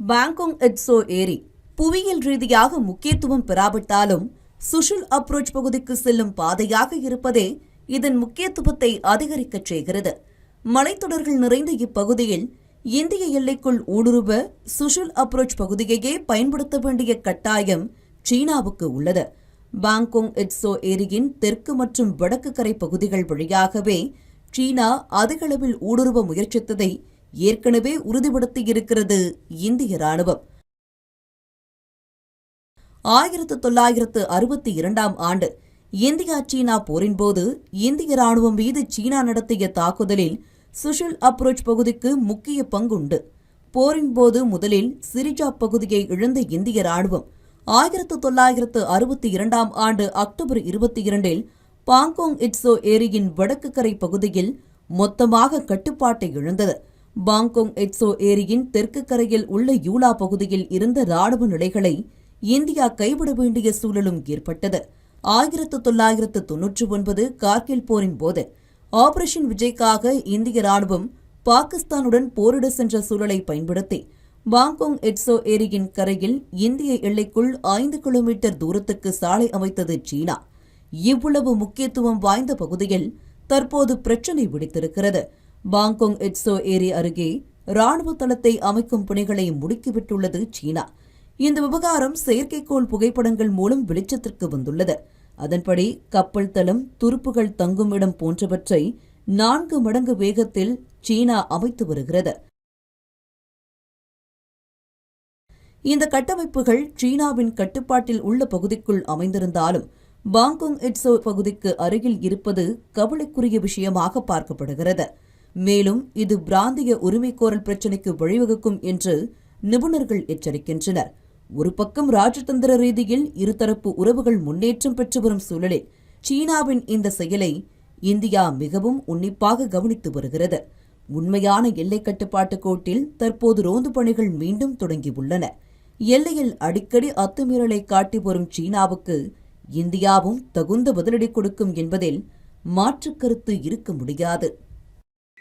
பாங்காங் எட்ஸோ ஏரி புவியியல் ரீதியாக முக்கியத்துவம் பெறாவிட்டாலும் சுஷுல் அப்ரோச் பகுதிக்கு செல்லும் பாதையாக இருப்பதே இதன் முக்கியத்துவத்தை அதிகரிக்கச் செய்கிறது. மலைத்தொடர்கள் நிறைந்த இப்பகுதியில் இந்திய எல்லைக்குள் ஊடுருவ சுஷுல் அப்ரோச் பகுதியையே பயன்படுத்த வேண்டிய கட்டாயம் சீனாவுக்கு உள்ளது. பாங்கோங் எட்ஸோ ஏரியின் தெற்கு மற்றும் வடக்கு கரை பகுதிகள் வழியாகவே சீனா அதிகளவில் ஊடுருவ முயற்சித்ததை ஏற்கனவே உறுதிப்படுத்தியிருக்கிறது இந்திய ராணுவம். ஆயிரத்து தொள்ளாயிரத்து அறுபத்தி இரண்டாம் ஆண்டு இந்தியா சீனா போரின்போது இந்திய ராணுவம் மீது சீனா நடத்திய தாக்குதலில் சுஷில் அப்ரோச் பகுதிக்கு முக்கிய பங்குண்டு. போரின் போது முதலில் சிரிஜா பகுதியை இழந்த இந்திய ராணுவம் ஆயிரத்து தொள்ளாயிரத்து அறுபத்தி இரண்டாம் ஆண்டு அக்டோபர் இருபத்தி இரண்டில் பாங்கோங் இட்ஸோ ஏரியின் வடக்கு கரை பகுதியில் மொத்தமாக கட்டுப்பாட்டை இழந்தது. பாங்கோங் எட்சோ ஏரியின் தெற்கு கரையில் உள்ள யூலா பகுதியில் இருந்த ராணுவ நிலைகளை இந்தியா கைவிட வேண்டிய சூழலும் ஏற்பட்டது. ஆயிரத்து தொள்ளாயிரத்து தொன்னூற்று ஒன்பது கார்கில் போரின் போது ஆபரேஷன் விஜய்க்காக இந்திய ராணுவம் பாகிஸ்தானுடன் போரிட சென்ற சூழலை பயன்படுத்தி பாங்கோங் எட்சோ ஏரியின் கரையில் இந்திய எல்லைக்குள் ஐந்து கிலோமீட்டர் தூரத்துக்கு சாலை அமைத்தது சீனா. இவ்வளவு முக்கியத்துவம் வாய்ந்த பகுதியில் தற்போது பிரச்சினை விடுத்திருக்கிறது. பாங்கொங் எட்ஸோ ஏரி அருகே ராணுவ தளத்தை அமைக்கும் பணிகளை முடுக்கிவிட்டுள்ளது சீனா. இந்த விவகாரம் செயற்கைக்கோள் புகைப்படங்கள் மூலம் வெளிச்சத்திற்கு வந்துள்ளது. அதன்படி கப்பல் தளம் துருப்புகள் தங்கும் இடம் போன்றவற்றை நான்கு மடங்கு வேகத்தில் சீனா அமைத்து வருகிறது. இந்த கட்டமைப்புகள் சீனாவின் கட்டுப்பாட்டில் உள்ள பகுதிக்குள் அமைந்திருந்தாலும் பாங்கொங் எட்ஸோ பகுதிக்கு அருகில் இருப்பது கவலைக்குரிய விஷயமாக பார்க்கப்படுகிறது. மேலும் இது பிராந்திய உரிமைக்கோரல் பிரச்சினைக்கு வழிவகுக்கும் என்று நிபுணர்கள் எச்சரிக்கின்றனர். ஒரு பக்கம் ராஜதந்திர ரீதியில் இருதரப்பு உறவுகள் முன்னேற்றம் பெற்று வரும் சூழலில் சீனாவின் இந்த செயலை இந்தியா மிகவும் உன்னிப்பாக கவனித்து வருகிறது. உண்மையான எல்லை கட்டுப்பாட்டு கோட்டில் தற்போது ரோந்து பணிகள் மீண்டும் தொடங்கியுள்ளன. எல்லையில் அடிக்கடி அத்துமீறலை காட்டி வரும் சீனாவுக்கு இந்தியாவும் தகுந்த பதிலடி கொடுக்கும் என்பதில் மாற்றுக் கருத்து இருக்க முடியாது.